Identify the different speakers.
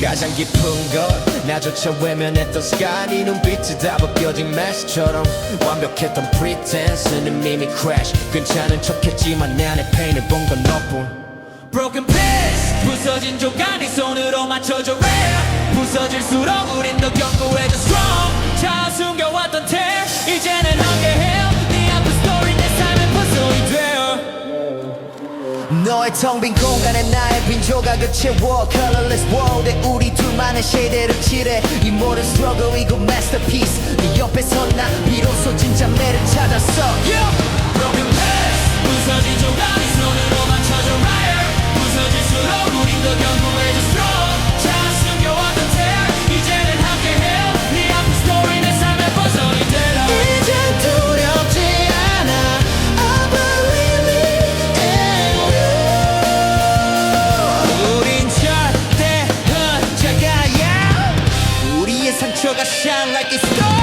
Speaker 1: 가장 깊은 걸 나조차 외면했던 sky 네 눈빛이 다 벗겨진 메시처럼 완벽했던 pretense는 이미 crash. 괜찮은 척했지만 내 안에 pain을 본건 너뿐.
Speaker 2: Broken piece 부서진 조각 네 손으로 맞춰줘. Rare 부서질수록 우린 더 견고해져 strong. 잘 숨겨
Speaker 3: 너의 텅 빈 공간에 나의 빈 조각을 채워 Colorless world에 우리 둘만의 쉐이드를 칠해 이 모든 struggle 이고 masterpiece 네 옆에 선나 비로소 진짜 매를 찾았어
Speaker 2: yeah.
Speaker 3: I shine like it's gold.